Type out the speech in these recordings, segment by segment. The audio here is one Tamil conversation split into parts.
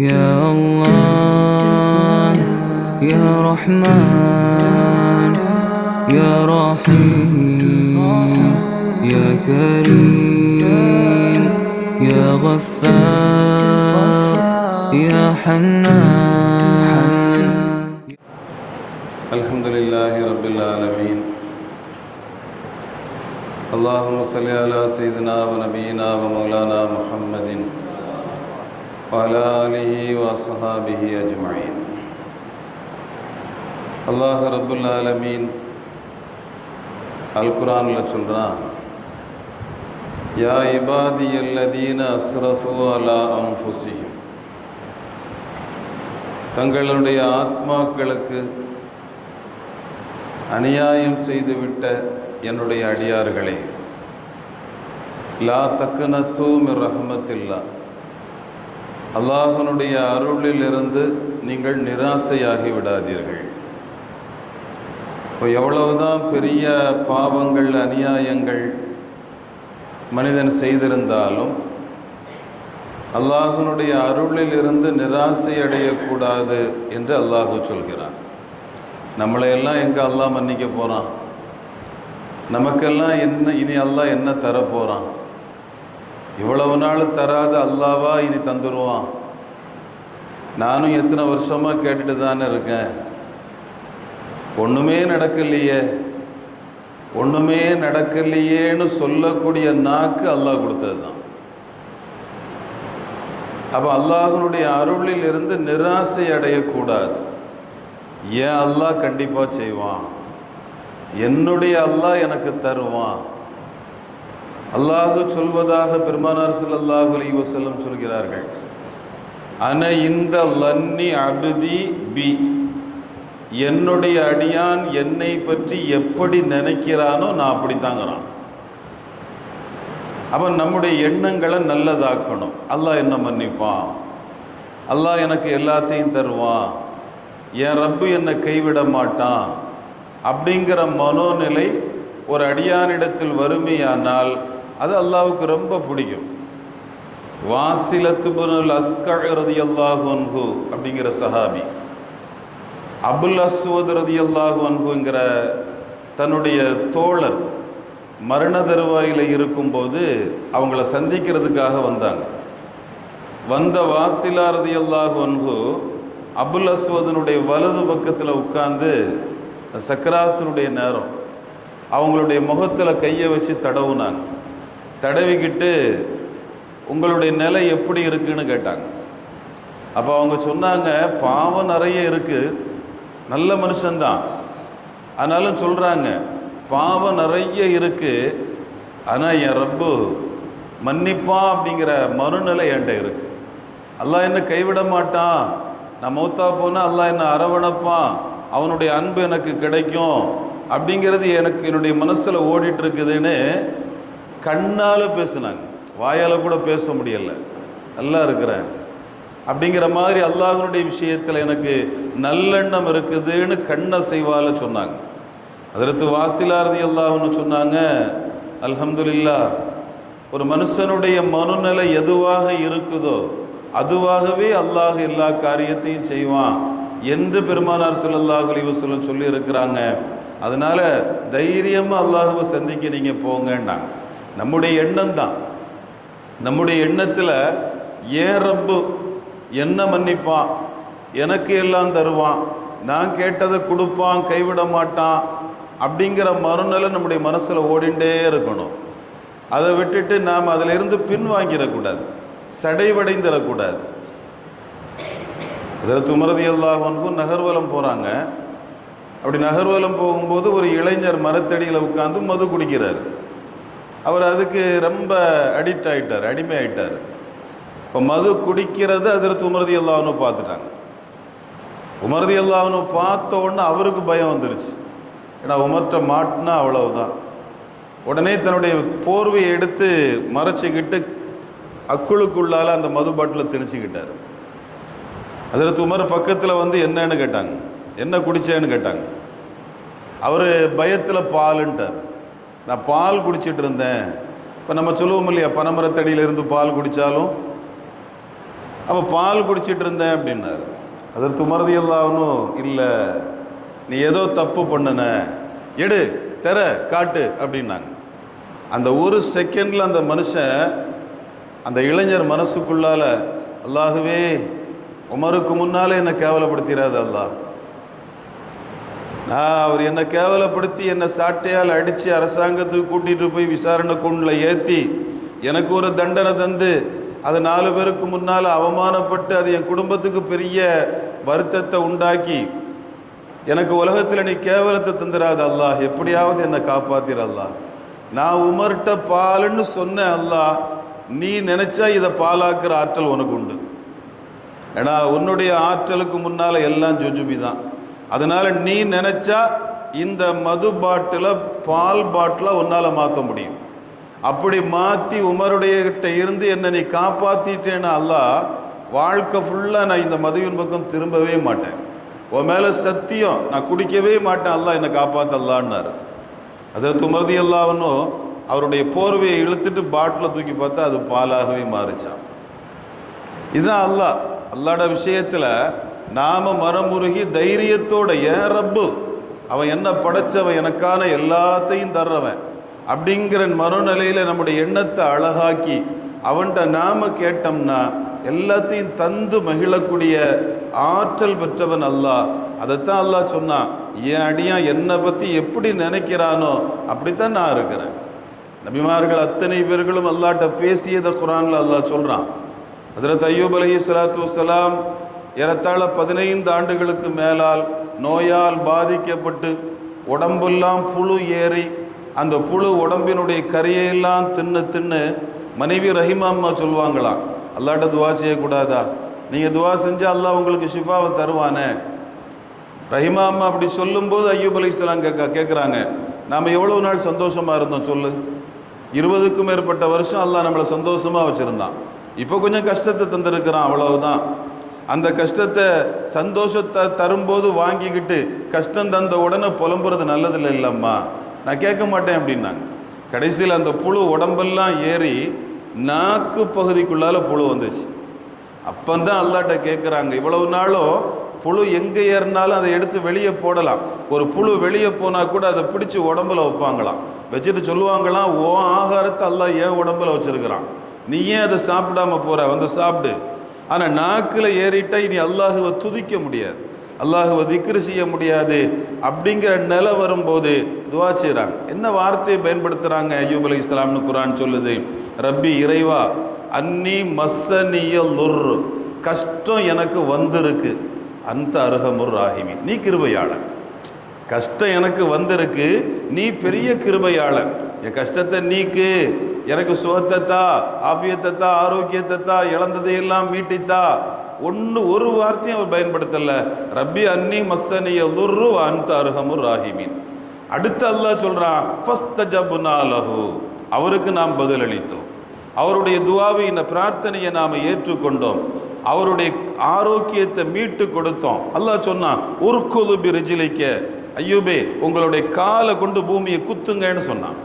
يا الله يا رحمن يا رحيم يا كريم يا غفار يا حنان. الحمد لله رب العالمين. اللهم صل على سيدنا ونبينا ومولانا محمد. وعلى آله وصحابه أجمعين அல்லாஹ் ரப்புல் ஆலமீன் அல் குரானில் சொல்கிறான் யா இபாதி அல்லதீன அஸ்ரஃபு அலா அன்ஃபுசிஹிம் தங்களுடைய ஆத்மாக்களுக்கு அநியாயம் செய்துவிட்ட என்னுடைய அடியார்களே லா தக்கனத்தூ மிர் ரஹமத்தில்லா அல்லாஹனுடைய அருளிலிருந்து நீங்கள் நிராசையாகி விடாதீர்கள். இப்போ எவ்வளவுதான் பெரிய பாவங்கள் அநியாயங்கள் மனிதன் செய்திருந்தாலும் அல்லாஹனுடைய அருளிலிருந்து நிராசை அடையக்கூடாது என்று அல்லாஹு சொல்கிறான். நம்மளையெல்லாம் எங்கே அல்லாஹ் மன்னிக்க போகிறான் நமக்கெல்லாம் என்ன இனி அல்லாஹ் என்ன தரப்போகிறான் இவ்வளவு நாள் தராத அல்லாவா இனி தந்துடுவான் நானும் எத்தனை வருஷமாக கேட்டுட்டு தானே இருக்கேன். ஒன்றுமே நடக்கலையே. ஒன்றுமே நடக்கலையேன்னு சொல்லக்கூடிய நாக்கு அல்லாஹ் கொடுத்தது தான் அப்போ அல்லாஹனுடைய அருளில் இருந்து நிராசை அடையக்கூடாது. ஏன் அல்லாஹ் கண்டிப்பாக செய்வான்? என்னுடைய அல்லாஹ் எனக்கு தருவான். அல்லாஹு சொல்வதாக பெருமானார் ஸல்லல்லாஹு அலி வசல்லம் சொல்கிறார்கள் அன இந்த லன்னி அபுதி பி என்னுடைய அடியான் என்னை பற்றி எப்படி நினைக்கிறானோ நான் அப்படி தாங்கிறான் அவன் நம்முடைய எண்ணங்களை நல்லதாக்கணும். அல்லாஹ் என்ன மன்னிப்பான்? அல்லாஹ் எனக்கு எல்லாத்தையும் தருவான். என் ரப்பு என்னை கைவிட மாட்டான். அப்படிங்கிற மனோநிலை ஒரு அடியானிடத்தில் வறுமையானால் அது அல்லாவுக்கு ரொம்ப பிடிக்கும். வாசிலத்துபுனுல் அஸ்கர் ரதி அல்லாஹு அன்ஹு அப்படிங்கிற சஹாபி. அபுல் அஸ்வத் ரதி அல்லாஹு அன்ஹுங்கிற தன்னுடைய தோழர் மரண தருவாயில் இருக்கும்போது அவங்கள சந்திக்கிறதுக்காக வந்தாங்க. வந்த வாசிலா ரதி அல்லாஹு அன்ஹு அபுல் அஸ்வதனுடைய வலது பக்கத்தில் உட்கார்ந்து சக்கராத்தினுடைய நேரம் அவங்களுடைய முகத்தில் கையை வச்சு தடவுனாங்க. தடவிக்கிட்டு உங்களுடைய நிலை எப்படி இருக்குன்னு கேட்டாங்க. அப்போ அவங்க சொன்னாங்க பாவம் நிறைய இருக்குது நல்ல மனுஷன்தான். ஆனாலும் சொல்கிறாங்க பாவம் நிறைய இருக்குது ஆனால் என் ரப்பு மன்னிப்பான் அப்படிங்கிற மறுநிலை என்கிட்ட இருக்கு. அல்லாஹ் என்ன கைவிட மாட்டான். நான் மௌத்தா போனால் அல்லாஹ் என்ன அரவணைப்பான். அவனுடைய அன்பு எனக்கு கிடைக்கும். அப்படிங்கிறது எனக்கு என்னுடைய மனசில் ஓடிட்டு இருக்குதுன்னு கண்ணால் பேசுனாங்க. வாயால் கூட பேச முடியலை. நல்லா இருக்கிறேன். அப்படிங்கிற மாதிரி அல்லாஹனுடைய விஷயத்தில் எனக்கு நல்லெண்ணம் இருக்குதுன்னு கண்ணை செய்வால சொன்னாங்க அதற்கு வாசிலாரதி அல்லாஹ்னு சொன்னாங்க அல்ஹம்துலில்லா ஒரு மனுஷனுடைய மனுநிலை எதுவாக இருக்குதோ அதுவாகவே அல்லாஹ் எல்லா காரியத்தையும் செய்வான் என்று பெருமானார் ஸல்லல்லாஹு அலிவசலம் வஸல்லம் சொல்லி இருக்கிறாங்க அதனால் தைரியமாக அல்லாஹுவை சந்திக்க நீங்கள் போங்கன்னாங்க. நம்முடைய எண்ணம் தான். நம்முடைய எண்ணத்தில் ஏன் ரப்பு என்ன மன்னிப்பான்? எனக்கு எல்லாம் தருவான். நான் கேட்டதை கொடுப்பான் கைவிட மாட்டான் அப்படிங்கிற மறுநிலை நம்முடைய மனசில் ஓடிண்டே இருக்கணும். அதை விட்டுட்டு நாம் அதிலிருந்து பின்வாங்கிடக்கூடாது. சடைவடைந்திடக்கூடாது. இதில் துமரதி எல்லாவனுக்கும் நகர்வலம் போகிறாங்க அப்படி நகர்வலம் போகும்போது ஒரு இளைஞர் மரத்தடியில் உட்காந்து மது குடிக்கிறார். அவர் அதுக்கு ரொம்ப அடிக்ட் ஆகிட்டார் அடிமை ஆகிட்டார் இப்போ மது குடிக்கிறது அதிரத்து உமரதி அல்லாஹனு பார்த்துட்டாங்க. உமரதி அல்லாஹனு பார்த்த உடனே அவருக்கு பயம் வந்துருச்சு. ஏன்னா உமர்கிட்ட மாட்டினா அவ்வளவுதான். உடனே தன்னுடைய போர்வையை எடுத்து மறைச்சிக்கிட்டு அக்குளுக்குள்ளால அந்த மது பாட்டில் திணிச்சுக்கிட்டார். அதிரத்து உமர் பக்கத்தில் வந்து என்னன்னு கேட்டாங்க. என்ன குடிச்சேன்னு கேட்டாங்க. அவர் பயத்தில் பாலுன்ட்டார். நான் பால் குடிச்சிட்டு இருந்தேன். இப்போ நம்ம சொல்லுவோம் இல்லையா பனமரத்தடியிலிருந்து பால் குடித்தாலும் அப்போ பால் குடிச்சிட்டு இருந்தேன் அப்படின்னாரு. அதற்கு மறதி எல்லாவனும் இல்லை நீ ஏதோ தப்பு பண்ணுன. எடு தெர காட்டு அப்படின்னாங்க. அந்த ஒரு செகண்டில் அந்த மனுஷன் அந்த இளைஞர் மனசுக்குள்ளால் அல்லாகவே உமருக்கு முன்னாலே என்னை கேவலப்படுத்திடாது அல்லாஹ். அவர் என்னை கேவலப்படுத்தி என்னை சாட்டையால் அடித்து அரசாங்கத்துக்கு கூட்டிகிட்டு போய் விசாரணை கூண்டில் ஏற்றி எனக்கு ஒரு தண்டனை தந்து அது நாலு பேருக்கு முன்னால் அவமானப்பட்டு அது என் குடும்பத்துக்கு பெரிய வருத்தத்தை உண்டாக்கி எனக்கு உலகத்தில் நீ கேவலத்தை தந்துடாத அல்லாஹ் எப்படியாவது என்னை காப்பாத்திர அல்லாஹ். நான் உமர்கிட்ட பாலுன்னு சொன்னேன் அல்லாஹ் நீ நினைச்சா இதை பாலாக்குற ஆற்றல் உனக்கு உண்டு. ஏன்னா உன்னுடைய ஆற்றலுக்கு முன்னால் எல்லாம் ஜுஜுபி தான். அதனால் நீ நினச்சா இந்த மது பாட்டில் பால் பாட்டில் உன்னால் மாற்ற முடியும். அப்படி மாற்றி உமருடைய கிட்ட இருந்து என்னை நீ காப்பாற்றிட்டேன்னா அல்லாஹ் வாழ்க்கை ஃபுல்லாக நான் இந்த மதுவின் பக்கம் திரும்பவே மாட்டேன். உன் மேலே சத்தியம் நான் குடிக்கவே மாட்டேன் அல்லாஹ் என்னை காப்பாற்றல்லான்னாரு அதில் துமர்தி அல்லாவனும் அவருடைய போர்வையை இழுத்துட்டு பாட்டில் தூக்கி பார்த்தா அது பாலாகவே மாறிச்சான் இதுதான் அல்லாஹ் அல்லாட விஷயத்தில் நாம மரமுருகி தைரியத்தோட ஏன் ரப்பு? அவன் என்ன படைச்சவன்? எனக்கான எல்லாத்தையும் தர்றவன். அப்படிங்கிற மறுநிலையில் நம்முடைய எண்ணத்தை அழகாக்கி அவன்கிட்ட நாம கேட்டோம்னா எல்லாத்தையும் தந்து மகிழக்கூடிய ஆற்றல் பெற்றவன் அல்லாஹ். அதைத்தான் அல்லாஹ் சொன்னான் என் அடியான் என்னை பற்றி எப்படி நினைக்கிறானோ அப்படித்தான் நான் இருக்கிறேன். நபிமார்கள் அத்தனை பேர்களும் அல்லாட்ட பேசியதை குரானில் அல்லாஹ் சொல்கிறான் ஹசரத் ஐயூப் அலஹி சலாத்து வலாம் ஏறத்தாழ பதினைந்து ஆண்டுகளுக்கு மேலால் நோயால் பாதிக்கப்பட்டு உடம்பெல்லாம் புழு ஏறி அந்த புழு உடம்பினுடைய கரையெல்லாம் தின்னு தின்னு மனைவி ரஹிமா அம்மா சொல்லுவாங்களாம் அல்லாட்ட துவா செய்யக்கூடாதா? நீங்கள் துவா செஞ்சால் அல்லாஹ் உங்களுக்கு ஷிஃபாவை தருவானே? ரஹிமா அம்மா அப்படி சொல்லும்போது ஐயூப் அலைஹிஸ்ஸலாம் கேட்க கேட்குறாங்க நாம் எவ்வளோ நாள் சந்தோஷமாக இருந்தோம் சொல்லு? இருபதுக்கும் மேற்பட்ட வருஷம் அல்லாஹ் நம்மளை சந்தோஷமாக வச்சுருந்தான். இப்போ கொஞ்சம் கஷ்டத்தை தந்திருக்கிறான் அவ்வளவுதான். அந்த கஷ்டத்தை சந்தோஷத்தை தரும்போது வாங்கிக்கிட்டு கஷ்டம் தந்த உடனே புலம்புறது நல்லதில்லை இல்லைம்மா. நான் கேட்க மாட்டேன் அப்படின்னாங்க. கடைசியில் அந்த புழு உடம்பெல்லாம் ஏறி நாக்கு பகுதிக்குள்ளால புழு வந்துச்சு. அப்பந்தான் அல்லாட்ட கேட்குறாங்க இவ்வளவு நாளும் புழு எங்கே ஏறினாலும் அதை எடுத்து வெளியே போடலாம். ஒரு புழு வெளியே போனால் கூட அதை பிடிச்சி உடம்புல வைப்பாங்களாம். வச்சுட்டு சொல்லுவாங்களாம் ஓ ஆகாரத்தை அல்லா ஏன் உடம்புல வச்சிருக்கிறான்? நீ ஏன் அதை சாப்பிடாம போகிற வந்து சாப்பிடு. ஆனால் நாக்கில் ஏறிட்டா இனி அல்லாஹுவை துதிக்க முடியாது. அல்லாஹுவை திக்ரு செய்ய முடியாது. அப்படிங்கிற நிலை வரும்போது துவா செய்கிறாங்க என்ன வார்த்தையை பயன்படுத்துகிறாங்க ஐயூப் அலி இஸ்லாம்னு குரான் சொல்லுது. ரப்பி இறைவா அன்னி மஸ்ஸனிய லுர் கஷ்டம் எனக்கு வந்திருக்கு. அந்த அருகமுர் ராகிமி நீ கிருபையாளன். கஷ்டம் எனக்கு வந்திருக்கு. நீ பெரிய கிருபையாளன். என் கஷ்டத்தை நீக்கு. எனக்கு சுகத்தத்தா ஆஃபியத்தத்தா ஆரோக்கியத்தத்தா இழந்ததை ஆரோக்கியத்தை தா இழந்ததையெல்லாம் மீட்டித்தா ஒன்று ஒரு வார்த்தையும் அவர் பயன்படுத்தலை. ரப்பி அன்னி மஸ்ஸனிய லுர்ரு அந்த அருகமுர் ராஹிமீன். அடுத்து அல்லாஹ் சொல்கிறான் ஃபஸ்தஜப்னா லஹு. அவருக்கு நாம் பதிலளித்தோம் அவருடைய துவாவை இந்த பிரார்த்தனையை நாம் ஏற்றுக்கொண்டோம். அவருடைய ஆரோக்கியத்தை மீட்டு கொடுத்தோம். அல்லாஹ் சொன்னான் ஒரு கொலுபி ரிஜிலிக்க. ஐயூபே உங்களுடைய காலை கொண்டு பூமியை குத்துங்கன்னு சொன்னான்.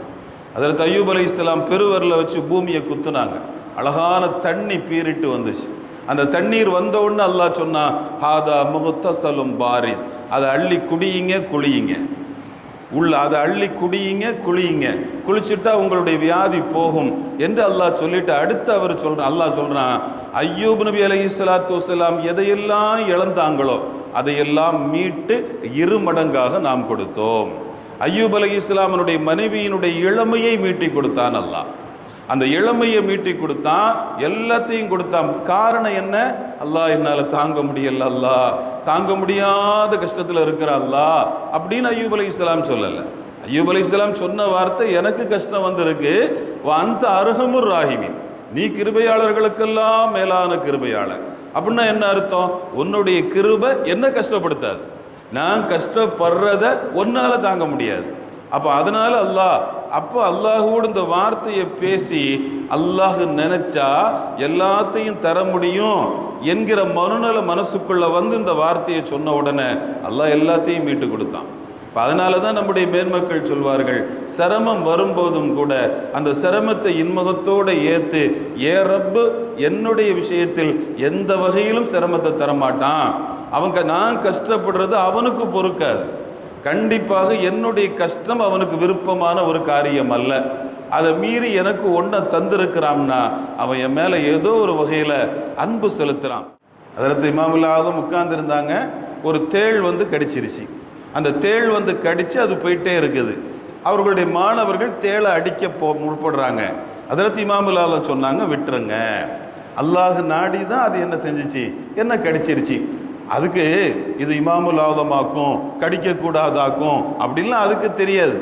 அதில் ஐயூப் அலி இஸ்லாம் பெருவரில் வச்சு பூமியை குத்துனாங்க. அழகான தண்ணி பீரிட்டு வந்துச்சு. அந்த தண்ணீர் வந்தவுடனே அல்லாஹ் சொன்னான் ஹாதா முகத்தசலும் பாரி அதை அள்ளி குடியுங்க குளியுங்க. உள்ள அதை அள்ளி குடியுங்க குளியுங்க. குளிச்சுட்டா உங்களுடைய வியாதி போகும் என்று அல்லாஹ் சொல்லிட்டு அடுத்து அவர் சொல்றான் அல்லாஹ் சொல்கிறான் ஐயூப் நபி அலி ஸலாத்து வலாம் எதையெல்லாம் இழந்தாங்களோ அதையெல்லாம் மீட்டு இரு மடங்காக நாம் கொடுத்தோம். ஐயூப் அலி இஸ்லாமனுடைய மனைவியினுடைய இளமையை மீட்டி கொடுத்தான் அல்லாஹ். அந்த இளமையை மீட்டி கொடுத்தான் எல்லாத்தையும் கொடுத்தான். காரணம் என்ன? அல்லாஹ் என்னால் தாங்க முடியல அல்லாஹ். தாங்க முடியாத கஷ்டத்தில் இருக்கிற அல்லா அப்படின்னு ஐயூப் அலி இஸ்லாம் சொல்லலை. ஐயூப் அலி இஸ்லாம் சொன்ன வார்த்தை எனக்கு கஷ்டம் வந்திருக்கு. அந்த அருகமுர் ராகிமின் நீ கிருபையாளர்களுக்கெல்லாம் மேலான கிருபையாளர். அப்படின்னா என்ன அர்த்தம்? உன்னுடைய கிருபை என்ன கஷ்டப்படுத்தாது? நான் கஷ்டப்படுறத ஒன்னால் தாங்க முடியாது. அப்போ அதனால் அல்லாஹ் அப்போ அல்லாஹோடு இந்த வார்த்தையை பேசி அல்லாஹ் நினைச்சா எல்லாத்தையும் தர முடியும் என்கிற மனுநல மனசுக்குள்ளே வந்து இந்த வார்த்தையை சொன்ன உடனே அல்லாஹ் எல்லாத்தையும் மீட்டு கொடுத்தான். அதனால தான் நம்முடைய மேன்மக்கள் சொல்வார்கள் சிரமம் வரும்போதும் கூட அந்த சிரமத்தை இன்முகத்தோடு ஏற்று ஏ ரப்பு என்னுடைய விஷயத்தில் எந்த வகையிலும் சிரமத்தை தரமாட்டான். அவங்க நான் கஷ்டப்படுறது அவனுக்கு பொறுக்காது. கண்டிப்பாக என்னுடைய கஷ்டம் அவனுக்கு விருப்பமான ஒரு காரியம் அல்ல. அதை மீறி எனக்கு ஒன்றை தந்திருக்கிறான்னா அவன் என் மேலே ஏதோ ஒரு வகையில் அன்பு செலுத்துகிறான் அதற்கு இமாமுல்லாவும் உட்கார்ந்துருந்தாங்க. ஒரு தேள் வந்து கடிச்சிருச்சு. அந்த தேள் வந்து கடித்து அது போயிட்டே இருக்குது. அவர்களுடைய மாணவர்கள் தேளை அடிக்க போ முற்படுறாங்க. அதற்கு இமாமுல்லாவில் சொன்னாங்க விட்டுருங்க. அல்லாஹ் நாடி தான் அது என்ன செஞ்சிச்சு? என்ன கடிச்சிருச்சு? அதுக்கு இது இமாமுல் ஆதமாக்கும் கடிக்கக்கூடாதாக்கும் அப்படின்லாம் அதுக்கு தெரியாது.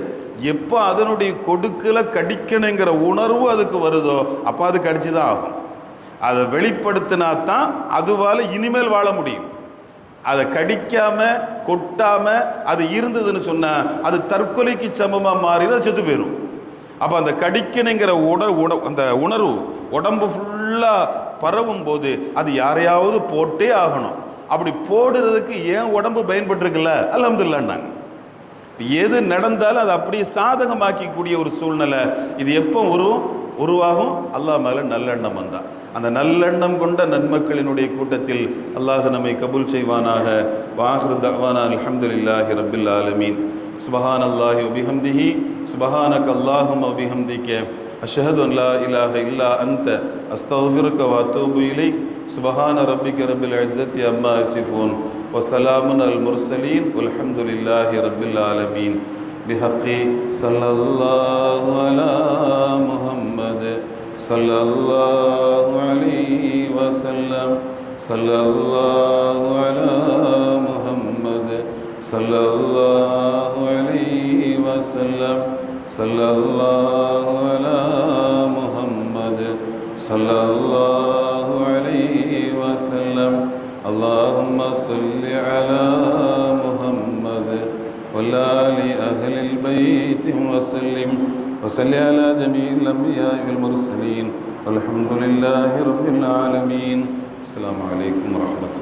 எப்போ அதனுடைய கொடுக்கல கடிக்கணுங்கிற உணர்வு அதுக்கு வருதோ அப்போ அது கடிச்சு தான் ஆகும். அதை வெளிப்படுத்தினா தான் அதுவால் இனிமேல் வாழ முடியும். அதை கடிக்காம கொட்டாம அது இருந்ததுன்னு சொன்னால் அது தற்கொலைக்கு சமமாக மாறினா செத்து போயிடும் அப்போ அந்த கடிக்கணுங்கிற உணர் உண அந்த உணர்வு உடம்பு ஃபுல்லாக பரவும் போது அது யாரையாவது போட்டே ஆகணும். அப்படி போடுறதுக்கு ஏன் உடம்பு பயன்பட்டுருக்குல்ல? அலமதுல்லான்னாங்க எது நடந்தாலும் அதை அப்படியே சாதகமாக்கக்கூடிய ஒரு சூழ்நிலை. இது எப்போ உருவம் உருவாகும்? அல்லாஹ் மேலே நல்லெண்ணம் வந்தான் அந்த நல்லெண்ணம் கொண்ட நன்மக்களினுடைய கூட்டத்தில் அல்லாஹ் நம்மை கபூல் செய்வானாக. வாஹிரு தவானா அலமதுல்லாஹி ரபில் ஆலமீன். சுபஹான் அல்லாஹி ஒபிஹம்திஹி சுபஹானக் அல்லாஹும் ஒபிஹம்திக்க அஷஹது அல்லா இலாஹ இல்லா அந்த அஸ்தௌஃபிருக்க வஅத்தூபு இலை سبحان ربك رب العزة عما يصفون وسلام على المرسلين والحمد لله رب العالمين. بحق صلى الله على محمد صلى الله عليه وسلم. صلى الله على محمد صلى الله عليه وسلم. صلى الله على محمد صلى الله وسلم. اللهم صل على محمد والآل أهل البيت وسلم. وصل على جميع الأنبياء والمرسلين. والحمد لله رب العالمين. السلام عليكم ورحمة الله.